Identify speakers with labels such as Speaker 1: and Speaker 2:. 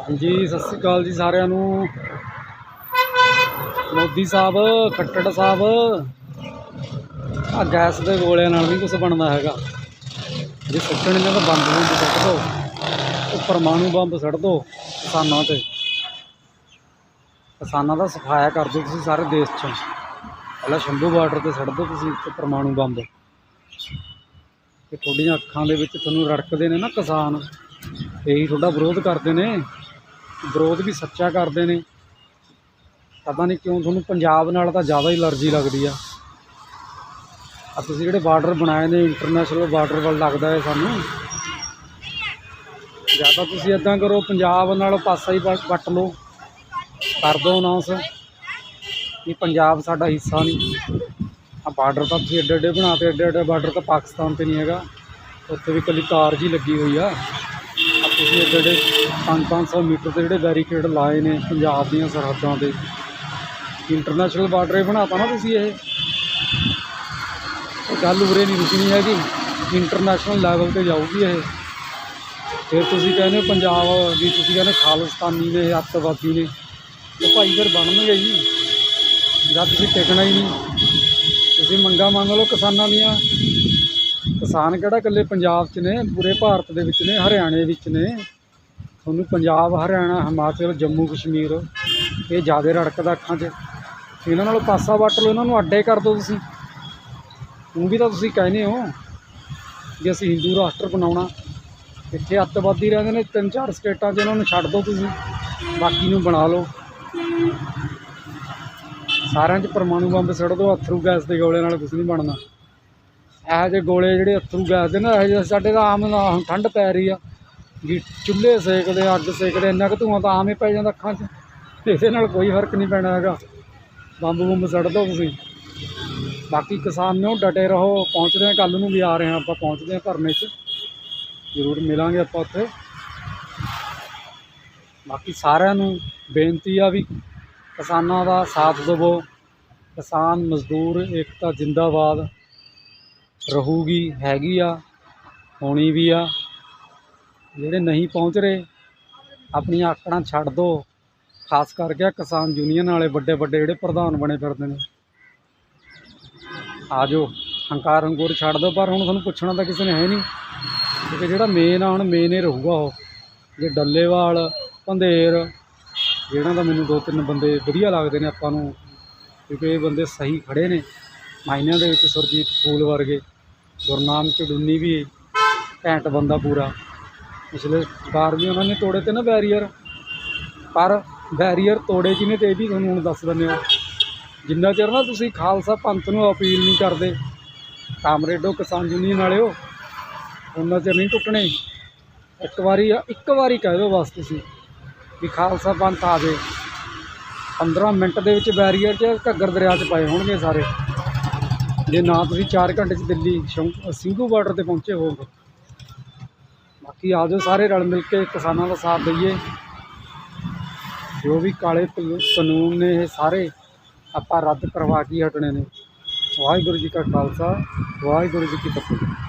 Speaker 1: ਹਾਂਜੀ, ਸਤਿ ਸ੍ਰੀ ਅਕਾਲ ਜੀ ਸਾਰਿਆਂ ਨੂੰ। ਮੋਦੀ ਸਾਹਿਬ, ਖੱਟੜ ਸਾਹਿਬ। ਆ ਗੈਸ ਦੇ ਗੋਲਿਆਂ ਨਾਲ ਨਹੀਂ ਕੁਝ ਬਣਦਾ ਹੈਗਾ। ਜੇ ਸੁੱਟਣ ਇਹਨਾਂ ਦਾ ਬੰਦ ਬੰਦ ਸੁੱਟ ਦੋ। ਉਹ ਪਰਮਾਣੂ ਬੰਬ ਸੁੱਟ ਦੋ, ਕਿਸਾਨਾਂ ਤੇ। ਕਿਸਾਨਾਂ ਦਾ ਸਫਾਇਆ ਕਰ ਦਿਓ ਤੁਸੀਂ ਸਾਰੇ ਦੇਸ਼ ਚੋਂ। ਪਹਿਲਾਂ ਸ਼ੰਭੂ ਬਾਰਡਰ ਤੇ ਸੁੱਟ ਦਿਓ ਤੁਸੀਂ ਪਰਮਾਣੂ ਬੰਬ। ਤੇ ਤੁਹਾਡੀਆਂ ਅੱਖਾਂ ਦੇ ਵਿੱਚ ਤੁਹਾਨੂੰ ਰੜਕਦੇ ਨੇ ਨਾ ਕਿਸਾਨ। ਇਹੀ ਤੁਹਾਡਾ ਵਿਰੋਧ ਕਰਦੇ ਨੇ। ਵਿਰੋਧ ਵੀ ਸੱਚਾ ਕਰਦੇ ਨੇ। ਪਤਾ ਨਹੀਂ ਕਿਉਂ ਤੁਹਾਨੂੰ ਪੰਜਾਬ ਨਾਲ ਤਾਂ ਜ਼ਿਆਦਾ ਹੀ ਅਲਰਜੀ ਲੱਗਦੀ ਆ। ਆ ਤੁਸੀਂ ਜਿਹੜੇ ਬਾਰਡਰ ਬਣਾਏ ਨੇ ਇੰਟਰਨੈਸ਼ਨਲ ਬਾਰਡਰ ਵੱਲ ਲੱਗਦਾ ਹੈ ਸਾਨੂੰ। ਜਾਂ ਤਾਂ ਤੁਸੀਂ ਇਦਾਂ ਕਰੋ, ਪੰਜਾਬ ਨਾਲ ਪਾਸਾ ਹੀ ਵੱਟ ਵੱਟ ਲਓ। ਕਰ ਦਿਓ ਅਨਾਉਂਸ ਕਿ ਪੰਜਾਬ ਸਾਡਾ ਹਿੱਸਾ ਨਹੀਂ। ਆ ਬਾਰਡਰ ਤਾਂ ਤੁਸੀਂ ਏਡੇ ਏਡੇ ਬਣਾਤੇ ਏਡੇ ਏਡੇ ਬਾਰਡਰ ਤਾਂ ਪਾਕਿਸਤਾਨ ਤੇ ਨਹੀਂ ਹੈਗਾ। ਉੱਥੇ ਵੀ ਇਕੱਲੀ ਤਾਰ ਜੀ ਲੱਗੀ ਹੋਈ ਆ। ਤੁਸੀਂ ਏਡੇ ਏਡੇ 5-500 ਮੀਟਰ ਦੇ ਜਿਹੜੇ ਬੈਰੀਕੇਡ ਲਾਏ ਨੇ ਪੰਜਾਬ ਦੀਆਂ ਸਰਹੱਦਾਂ 'ਤੇ ਇੰਟਰਨੈਸ਼ਨਲ ਬਾਰਡਰ ਹੀ ਬਣਾਤਾ ਨਾ ਤੁਸੀਂ ਇਹ? ਇਹ ਗੱਲ ਉਰੇ ਨਹੀਂ ਰੁਕਣੀ ਹੈਗੀ ਇੰਟਰਨੈਸ਼ਨਲ ਲੈਵਲ ਤੇ ਜਾਊਗੀ ਇਹ। ਫਿਰ ਤੁਸੀਂ ਕਹਿੰਦੇ ਪੰਜਾਬ ਵੀ ਤੁਸੀਂ ਕਹਿੰਦੇ ਖਾਲਿਸਤਾਨੀ ਨੇ, ਅੱਤਵਾਦੀ ਨੇ। ਤੇ ਭਾਈ ਫਿਰ ਬਣਨਗੇ ਜੀ। ਜਦ ਤੁਸੀਂ ਟਿਕਣਾ ਹੀ ਨਹੀਂ। ਤੁਸੀਂ ਮੰਗਾਂ ਮੰਗ ਲਓ ਕਿਸਾਨਾਂ ਦੀਆਂ। ਕਿਸਾਨ ਕਿਹੜਾ ਇਕੱਲੇ ਪੰਜਾਬ 'ਚ ਨੇ, ਪੂਰੇ ਭਾਰਤ ਦੇ ਵਿੱਚ ਨੇ, ਹਰਿਆਣੇ ਵਿੱਚ ਨੇ। ਤੁਹਾਨੂੰ ਪੰਜਾਬ, ਹਰਿਆਣਾ, ਹਿਮਾਚਲ, ਜੰਮੂ, ਕਸ਼ਮੀਰ ਇਹ ਜ਼ਿਆਦਾ ਰੜਕਦਾ ਅੱਖਾਂ 'ਚ। ਇਹਨਾਂ ਨਾਲੋਂ ਪਾਸਾ ਵੱਟ ਲਓ, ਇਹਨਾਂ ਨੂੰ ਅੱਡੇ ਕਰ ਦਿਓ ਤੁਸੀਂ। ਉਹ ਵੀ ਤਾਂ ਤੁਸੀਂ ਕਹਿੰਦੇ ਹੋ ਜੇ ਅਸੀਂ ਹਿੰਦੂ ਰਾਸ਼ਟਰ ਬਣਾਉਣਾ। ਇੱਥੇ ਅੱਤਵਾਦੀ ਰਹਿੰਦੇ ਨੇ ਤਿੰਨ ਚਾਰ ਸਟੇਟਾਂ 'ਚ ਇਹਨਾਂ ਨੂੰ ਛੱਡ ਦਿਓ ਤੁਸੀਂ। ਬਾਕੀ ਨੂੰ ਬਣਾ ਲਓ। ਸਾਰਿਆਂ 'ਚ ਪਰਮਾਣੂ ਬੰਬ ਸੁੱਟ ਦਿਓ ਅਥਰੂ ਗੈਸ ਦੇ ਗੋਲੇ ਨਾਲ ਕੁਝ ਨਹੀਂ ਬਣਨਾ। ਇਹੋ ਜਿਹੇ ਗੋਲੇ ਜਿਹੜੇ ਅਥਰੂ ਗੈਸ ਦੇ ਨਾ, ਇਹੋ ਜਿਹੇ ਸਾਡੇ ਤਾਂ ਆਮ ਨਾ ਹੁਣ ਠੰਡ ਪੈ ਰਹੀ ਆ। ਵੀ ਚੁੱਲ੍ਹੇ ਸੇਕਦੇ, ਅੱਗ ਸੇਕਦੇ, ਇੰਨਾ ਕੁ ਧੂਆਂ ਤਾਂ ਆਮ ਹੀ ਪੈ ਜਾਂਦਾ ਅੱਖਾਂ 'ਚ। ਇਹਦੇ ਨਾਲ ਕੋਈ ਫ਼ਰਕ ਨਹੀਂ ਪੈਣਾ ਹੈਗਾ। ਬੰਬ ਬੰਬ ਸੁੱਟ ਦਿਓ ਤੁਸੀਂ। ਬਾਕੀ ਕਿਸਾਨ ਨੂੰ ਡਟੇ ਰਹੋ। ਪਹੁੰਚਦੇ ਹਾਂ ਕੱਲ ਨੂੰ ਵੀ ਆ ਰਹੇ ਹਾਂ ਆਪਾਂ, ਪਹੁੰਚਦੇ ਹਾਂ ਧਰਨੇ 'ਚ। ਜ਼ਰੂਰ ਮਿਲਾਂਗੇ ਆਪਾਂ ਉੱਥੇ। ਬਾਕੀ ਸਾਰਿਆਂ ਨੂੰ ਬੇਨਤੀ ਆ ਵੀ ਕਿਸਾਨਾਂ ਦਾ ਸਾਥ ਦੇਵੋ। ਕਿਸਾਨ ਮਜ਼ਦੂਰ, ਏਕਤਾ, ਜਿੰਦਾਬਾਦ। ਰਹੂਗੀ, ਹੈਗੀ ਆ, ਹੋਣੀ ਵੀ ਆ। ਜਿਹੜੇ ਨਹੀਂ ਪਹੁੰਚ ਰਹੇ, ਆਪਣੀਆਂ ਆਕੜਾਂ ਛੱਡ ਦਿਓ ਖਾਸ ਕਰਕੇ ਕਿਸਾਨ ਯੂਨੀਅਨ ਵਾਲੇ ਵੱਡੇ ਵੱਡੇ ਜਿਹੜੇ ਪ੍ਰਧਾਨ ਬਣੇ ਫਿਰਦੇ ਨੇ। ਆ ਜਾਓ, ਹੰਕਾਰ ਹੰਗੂਰ ਛੱਡ ਦਿਓ ਪਰ ਹੁਣ ਤੁਹਾਨੂੰ ਪੁੱਛਣਾ ਤਾਂ ਕਿਸੇ ਨੇ ਹੈ ਨਹੀਂ ਕਿਉਂਕਿ ਜਿਹੜਾ ਮੇਨ ਆ, ਹੁਣ ਮੇਨ ਹੀ ਰਹੂਗਾ ਉਹ। ਜੇ ਡੱਲੇਵਾਲ ਪੰਧੇਰ ਜਿਹੜਾ ਤਾਂ ਮੈਨੂੰ ਦੋ ਤਿੰਨ ਬੰਦੇ ਵਧੀਆ ਲੱਗਦੇ ਨੇ ਆਪਾਂ ਨੂੰ, ਕਿਉਂਕਿ ਇਹ ਬੰਦੇ ਸਹੀ ਖੜੇ ਨੇ। ਮਾਇਨਿਆਂ ਦੇ ਵਿੱਚ ਸੁਰਜੀਤ ਫੂਲ ਵਰਗੇ, ਗੁਰਨਾਮ ਚੜੂਨੀ ਵੀ ਘੈਂਟ ਬੰਦਾ ਪੂਰਾ। ਪਿਛਲੇ ਵਾਰ ਵੀ ਉਹਨਾਂ ਨੇ ਤੋੜੇ ਤੇ ਨਾ ਬੈਰੀਅਰ, ਪਰ ਬੈਰੀਅਰ ਤੋੜੇ ਕਿਨੇ ਤੇ ਇਹ ਵੀ ਤੁਹਾਨੂੰ ਹੁਣ ਦੱਸ ਦਿੰਦੇ ਹਾਂ ਜਿੰਨਾ ਚਿਰ ਨਾ ਤੁਸੀਂ ਖਾਲਸਾ ਪੰਥ ਨੂੰ ਅਪੀਲ ਨਹੀਂ ਕਰਦੇ ਕਾਮਰੇਡੋ ਕਿਸਾਨ ਯੂਨੀਅਨ ਵਾਲਿਓ, ਉਹਨਾਂ ਚਿਰ ਨਹੀਂ ਟੁੱਟਣੇ। ਇੱਕ ਵਾਰੀ ਇੱਕ ਵਾਰੀ ਕਹਿ ਦਿਓ ਬਸ ਤੁਸੀਂ ਵੀ ਖਾਲਸਾ ਪੰਥ ਆ ਜਾਏ। 15 ਮਿੰਟ ਦੇ ਵਿੱਚ ਬੈਰੀਅਰ 'ਚ ਘੱਗਰ ਦਰਿਆ 'ਚ ਪਏ ਹੋਣਗੇ ਸਾਰੇ। ਜੇ ਨਾ ਤੁਸੀਂ 4 ਘੰਟੇ 'ਚ ਦਿੱਲੀ ਸ਼ੰ- ਸਿੰਘੂ ਬਾਰਡਰ ਤੇ ਪਹੁੰਚੇ ਹੋਵੋਗੇ। ਬਾਕੀ ਆ ਜਾਓ ਸਾਰੇ ਰਲ ਮਿਲ ਕੇ, ਕਿਸਾਨਾਂ ਦਾ ਸਾਥ ਦਈਏ। ਜੋ ਵੀ ਕਾਲੇ ਕਾਨੂੰਨ ਕਾਨੂੰਨ ਨੇ ਇਹ ਸਾਰੇ ਆਪਾਂ ਰੱਦ ਕਰਵਾ ਕੇ ਹਟਣੇ ਨੇ। ਵਾਹਿਗੁਰੂ ਜੀ ਕਾ ਖਾਲਸਾ, ਵਾਹਿਗੁਰੂ ਜੀ ਕੀ ਫਤਿਹ।